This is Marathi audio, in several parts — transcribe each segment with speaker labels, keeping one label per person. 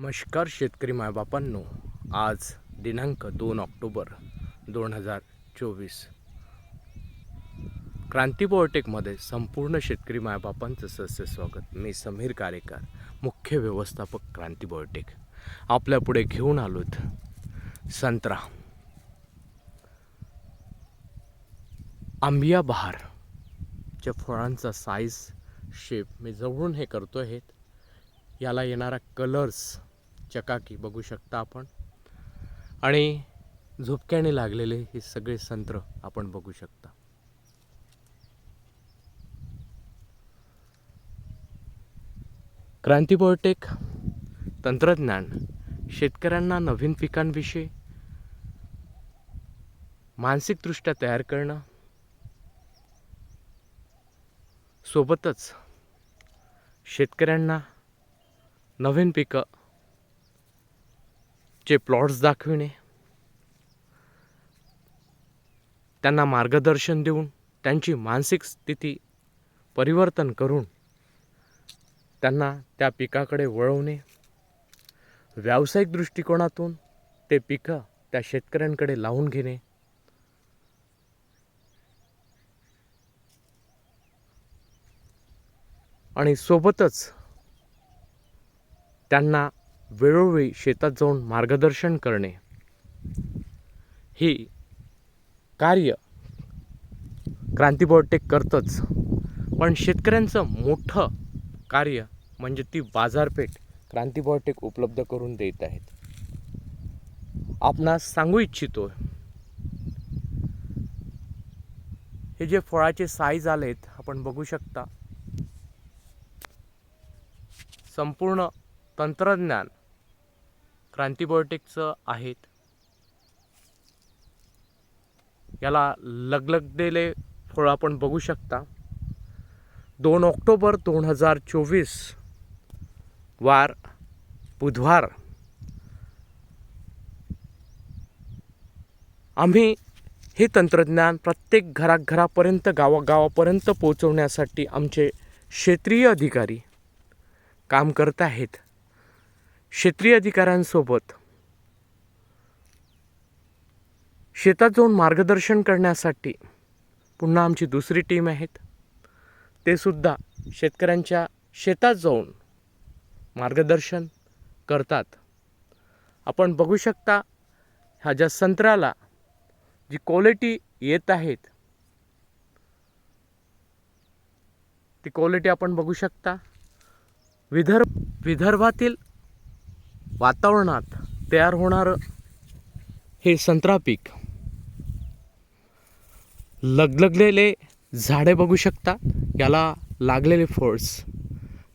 Speaker 1: नमस्कार शेतकरी मायबापांनो. आज दिनांक दोन ऑक्टोबर दोन हजार चोवीस. क्रांती बॉयोटेकमध्ये संपूर्ण शेतकरी मायबापांचं सहस्य स्वागत. मी समीर कारेकर मुख्य व्यवस्थापक क्रांती बॉयोटेक आपल्यापुढे घेऊन आलोत संत्रा. आंबिया बहार. च्या फळांचा साईज शेप मी जवळून हे करतो आहेत याला येणारा कलर्स चकाकी बघू शकता आपण. आणि झोपक्याने लागलेले हे सगळे संत्र आपण बघू शकता. क्रांतीबोटेक तंत्रज्ञान शेतकऱ्यांना नवीन पिकांविषयी मानसिकदृष्ट्या तयार करणं सोबतच शेतकऱ्यांना नवीन पिकं चे प्लॉट्स दाखविणे त्यांना मार्गदर्शन देऊन त्यांची मानसिक स्थिती परिवर्तन करून त्यांना त्या पिकाकडे वळवणे व्यावसायिक दृष्टिकोनातून ते पिकं त्या शेतकऱ्यांकडे लावून घेणे आणि सोबतच त्यांना वेळोवेळी शेतात जाऊन मार्गदर्शन करणे. हे कार्य क्रांती बॉटेक करतंच पण शेतकऱ्यांचं मोठं कार्य म्हणजे ती बाजारपेठ क्रांती बॉटेक उपलब्ध करून देत आहेत. आपणास सांगू इच्छितो हे जे फळाचे साईज आलेत आपण बघू शकता. संपूर्ण तंत्रज्ञान क्रांती आहेत. याला लगलगलेले फळं आपण बघू शकता. दोन ऑक्टोबर दोन हजार चोवीस वार बुधवार. आम्ही हे तंत्रज्ञान प्रत्येक घराघरापर्यंत गावागावापर्यंत पोहोचवण्यासाठी आमचे क्षेत्रीय अधिकारी काम करत आहेत. क्षेत्रीय अधिकाऱ्यांसोबत. शेतात जाऊन मार्गदर्शन करण्यासाठी पुन्हा आमची दुसरी टीम आहेत. ते सुद्धा शेतकऱ्यांच्या शेतात जाऊन मार्गदर्शन करतात. आपण बघू शकता ह्या ज्या संत्र्याला जी क्वालिटी येत आहेत ती क्वालिटी आपण बघू शकता. विदर्भ विदर्भातील वातावरणात तयार होणारं हे संत्रा पीक. लगलगलेले झाडे बघू शकता याला लागलेले फळस.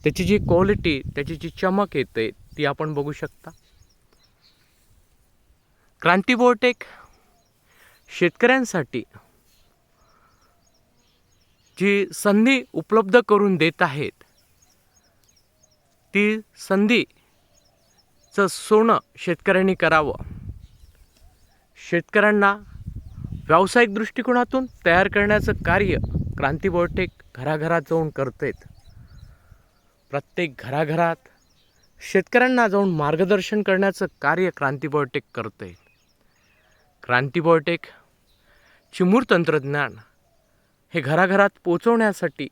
Speaker 1: त्याची जी क्वालिटी त्याची जी चमक येते ती आपण बघू शकता. क्रांती बोटेक शेतकऱ्यांसाठी जी संधी उपलब्ध करून देत आहेत ती संधी चं सोनं शेतकऱ्यांनी करावं. शेतकऱ्यांना व्यावसायिक दृष्टिकोनातून तयार करण्याचं कार्य क्रांती बोर्टेक घराघरात जाऊन करतेत. प्रत्येक घराघरात शेतकऱ्यांना जाऊन मार्गदर्शन करण्याचं कार्य क्रांती बोर्टेक करते. क्रांती बोर्टेक चिमूर तंत्रज्ञान हे घराघरात पोचवण्यासाठी